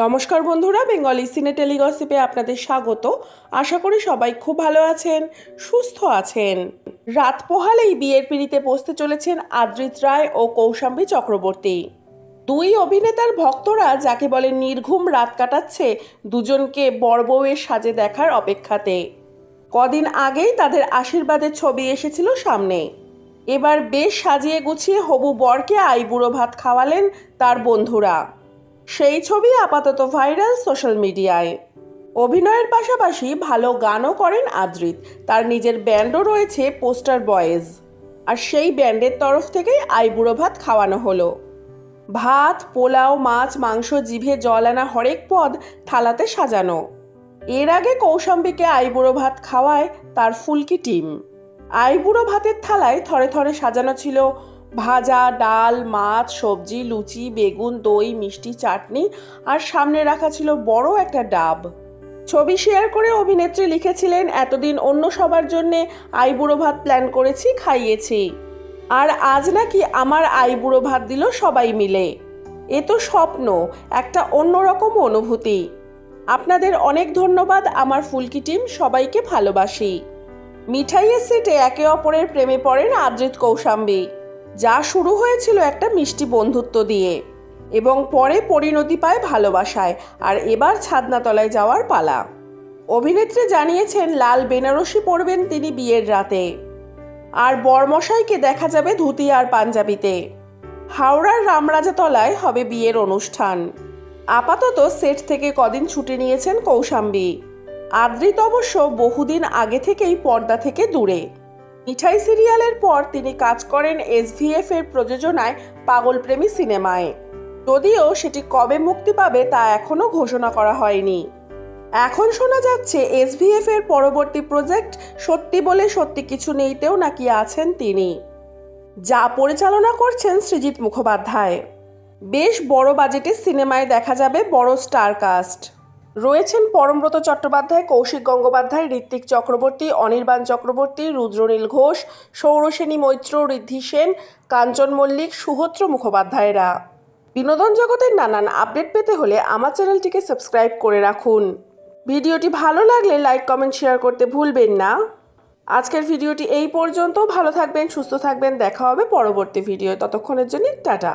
নমস্কার বন্ধুরা, বেঙ্গলি সিনে টেলিগসিপে আপনাদের স্বাগত। আশা করি সবাই খুব ভালো আছেন, সুস্থ আছেন। রাত পোহালেই বিয়ের পিড়িতে বসতে চলেছেন আদ্রিত রায় ও কৌশাম্বী চক্রবর্তী। দুই অভিনেতার ভক্তরা, যাকে বলে নির্ঘুম রাত কাটাচ্ছে, দুজনকে বড়বউয়ের সাজে দেখার অপেক্ষাতে। কদিন আগেই তাদের আশীর্বাদের ছবি এসেছিল সামনে। এবার বেশ সাজিয়ে গুছিয়ে হবু বরকে আইবুড়ো ভাত খাওয়ালেন তার বন্ধুরা। সেই ছবি আপাতত ভাইরাল সোশ্যাল মিডিয়ায়। অভিনয়ের পাশাপাশি ভালো গানও করেন আদ্রিত। তার নিজের ব্যান্ডও রয়েছে পোস্টার বয়েজ। আর সেই ব্যান্ডের তরফ থেকেই আইবুড়ো ভাত খাওয়ানো হলো। ভাত, পোলাও, মাছ, মাংস, জিভে জল আনা হরেক পদ থালাতে সাজানো। এর আগে কৌশাম্বীকে আইবুড়ো ভাত খাওয়ায় তার ফুলকি টিম। আইবুড়ো ভাতের থালায় থরে থরে সাজানো ছিল ভাজা, ডাল, মাছ, সবজি, লুচি, বেগুন, দই, মিষ্টি, চাটনি আর সামনে রাখা ছিল বড় একটা ডাব। ছবি শেয়ার করে অভিনেত্রী লিখেছিলেন, এতদিন অন্য সবার জন্যে আইবুড়ো ভাত প্ল্যান করেছি, খাইয়েছি। আর আজ নাকি আমার আইবুড়ো ভাত দিল সবাই মিলে। এ তো স্বপ্ন, একটা অন্যরকম অনুভূতি। আপনাদের অনেক ধন্যবাদ, আমার ফুলকি টিম, সবাইকে ভালোবাসি। মিঠাইয়ের সেটে একে অপরের প্রেমে পড়েন আদ্রিত কৌশাম্বী। যা শুরু হয়েছিল একটা মিষ্টি বন্ধুত্ব দিয়ে এবং পরে পরিণতি পায় ভালোবাসায় আর এবার ছাদনাতলায় যাওয়ার পালা। অভিনেত্রী জানিয়েছেন, লাল বেনারসি পরবেন তিনি বিয়ের রাতে। আর বরমশাইকে দেখা যাবে ধুতি আর পাঞ্জাবিতে। হাওড়ার রামরাজাতলায় হবে বিয়ের অনুষ্ঠান। আপাতত সেট থেকে কদিন ছুটি নিয়েছেন কৌশাম্বী। আদ্রিত অবশ্য বহুদিন আগে থেকেই পর্দা থেকে দূরে। মিঠাই সিরিয়ালের পর তিনি কাজ করেন এসভিএফ এর প্রযোজনায় পাগলপ্রেমী সিনেমায়। যদিও সেটি কবে মুক্তি পাবে তা এখনও ঘোষণা করা হয়নি। এখন শোনা যাচ্ছে এসভিএফ এর পরবর্তী প্রজেক্ট সত্যি বলে সত্যি কিছু নেইতেও নাকি আছেন তিনি। যা পরিচালনা করছেন সৃজিত মুখোপাধ্যায়। বেশ বড় বাজেটের সিনেমায় দেখা যাবে বড় স্টার কাস্ট রয়েছেন পরমব্রত চট্টোপাধ্যায়, কৌশিক গঙ্গোপাধ্যায়, ঋত্বিক চক্রবর্তী, অনির্বাণ চক্রবর্তী, রুদ্রনীল ঘোষ সৌরসেনী মৈত্র, ঋদ্ধি সেন, কাঞ্চন মল্লিক সুহত্র মুখোপাধ্যায়রা। বিনোদন জগতের নানান আপডেট পেতে হলে আমার চ্যানেলটিকে সাবস্ক্রাইব করে রাখুন। ভিডিওটি ভালো লাগলে লাইক, কমেন্ট, শেয়ার করতে ভুলবেন না। আজকের ভিডিওটি এই পর্যন্ত। ভালো থাকবেন, সুস্থ থাকবেন। দেখা হবে পরবর্তী ভিডিও। ততক্ষণের জন্য টাটা।